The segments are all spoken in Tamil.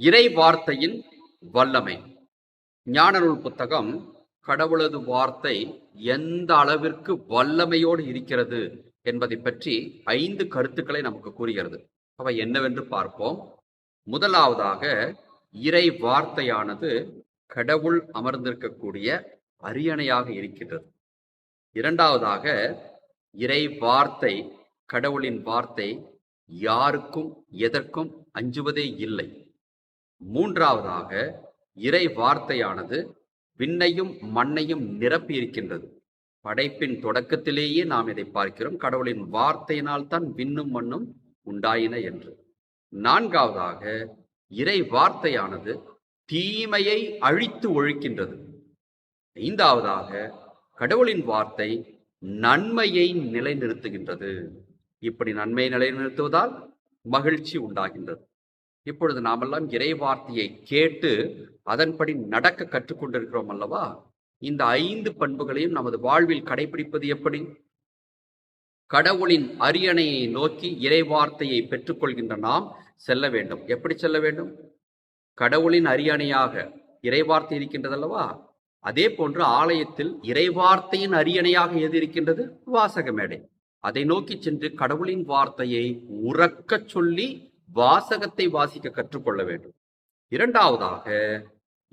இறை வார்த்தையின் வல்லமை. ஞானநூல் புத்தகம் கடவுளது வார்த்தை எந்த அளவிற்கு வல்லமையோடு இருக்கிறது? என்பதை பற்றி ஐந்து கருத்துக்களை நமக்கு கூறுகிறது. அவை என்னவென்று பார்ப்போம். முதலாவதாக இறை வார்த்தையானது கடவுள் அமர்ந்திருக்கக்கூடிய அரியணையாக இருக்கின்றது. இரண்டாவதாக இறை வார்த்தை கடவுளின் வார்த்தை யாருக்கும் எதற்கும் அஞ்சுவதே இல்லை. மூன்றாவதாக இறை வார்த்தையானது விண்ணையும் மண்ணையும் நிரப்பி இருக்கின்றது படைப்பின் தொடக்கத்திலேயே நாம் இதை பார்க்கிறோம். கடவுளின் வார்த்தையினால் தான் விண்ணும் மண்ணும் உண்டாயின என்று. நான்காவதாக இறை வார்த்தையானது தீமையை அழித்து ஒழிக்கின்றது. ஐந்தாவதாக கடவுளின் வார்த்தை நன்மையை நிலைநிறுத்துகின்றது. இப்படி நன்மையை நிலைநிறுத்துவதால் மகிழ்ச்சி உண்டாகின்றது. இப்பொழுது நாமெல்லாம் இறை வார்த்தையை கேட்டு அதன்படி நடக்க கற்றுக்கொண்டிருக்கிறோம் அல்லவா? இந்த ஐந்து பண்புகளையும் நமது வாழ்வில் கடைபிடிப்பது எப்படி? கடவுளின் அரியணையை நோக்கி இறை வார்த்தையை பெற்றுக்கொள்கின்ற நாம் செல்ல வேண்டும். எப்படி செல்ல வேண்டும்? கடவுளின் அரியணையாக இறைவார்த்தை இருக்கின்றது அல்லவா? அதே போன்று ஆலயத்தில் இறைவார்த்தையின் அரியணையாக எது இருக்கின்றது? வாசக மேடை அதை நோக்கி சென்று கடவுளின் வார்த்தையை உறக்கச் சொல்லி வாசகத்தை வாசிக்க கற்றுக்கொள்ள வேண்டும். இரண்டாவதாக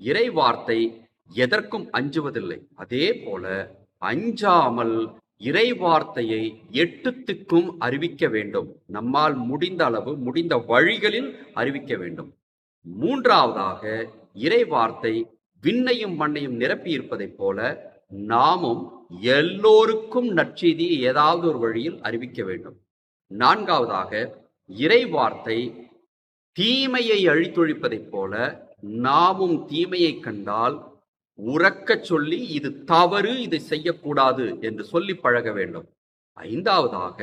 இறை வார்த்தை எதற்கும் அஞ்சுவதில்லை. அதே போல அஞ்சாமல் இறை வார்த்தையை எட்டுத்துக்கும் அறிவிக்க வேண்டும். நம்மால் முடிந்த அளவு முடிந்த வழிகளில் அறிவிக்க வேண்டும். மூன்றாவதாக இறை வார்த்தை விண்ணையும் மண்ணையும் நிரப்பி இருப்பதைப் போல நாமும் எல்லோருக்கும் நற்செய்தியை ஏதாவது ஒரு வழியில் அறிவிக்க வேண்டும். நான்காவதாக இறை வார்த்தை தீமையை அழித்தொழிப்பதைப் போல நாமும் தீமையை கண்டால் உறக்கச் சொல்லி இது தவறு இதை செய்யக்கூடாது என்று சொல்லி பழக வேண்டும். ஐந்தாவதாக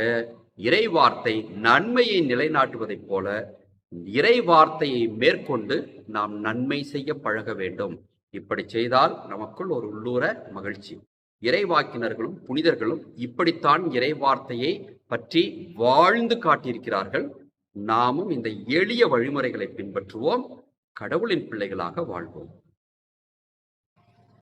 இறை வார்த்தை நன்மையை நிலைநாட்டுவதைப் போல இறை வார்த்தையை மேற்கொண்டு நாம் நன்மை செய்ய பழக வேண்டும். இப்படி செய்தால் நமக்குள் ஒரு உள்ளூர மகிழ்ச்சி. இறைவாக்கினர்களும் புனிதர்களும் இப்படித்தான் இறை வார்த்தையை பற்றி வாழ்ந்து காட்டியிருக்கிறார்கள். நாமும் இந்த எளிய வழிமுறைகளை பின்பற்றுவோம். கடவுளின் பிள்ளைகளாக வாழ்வோம்.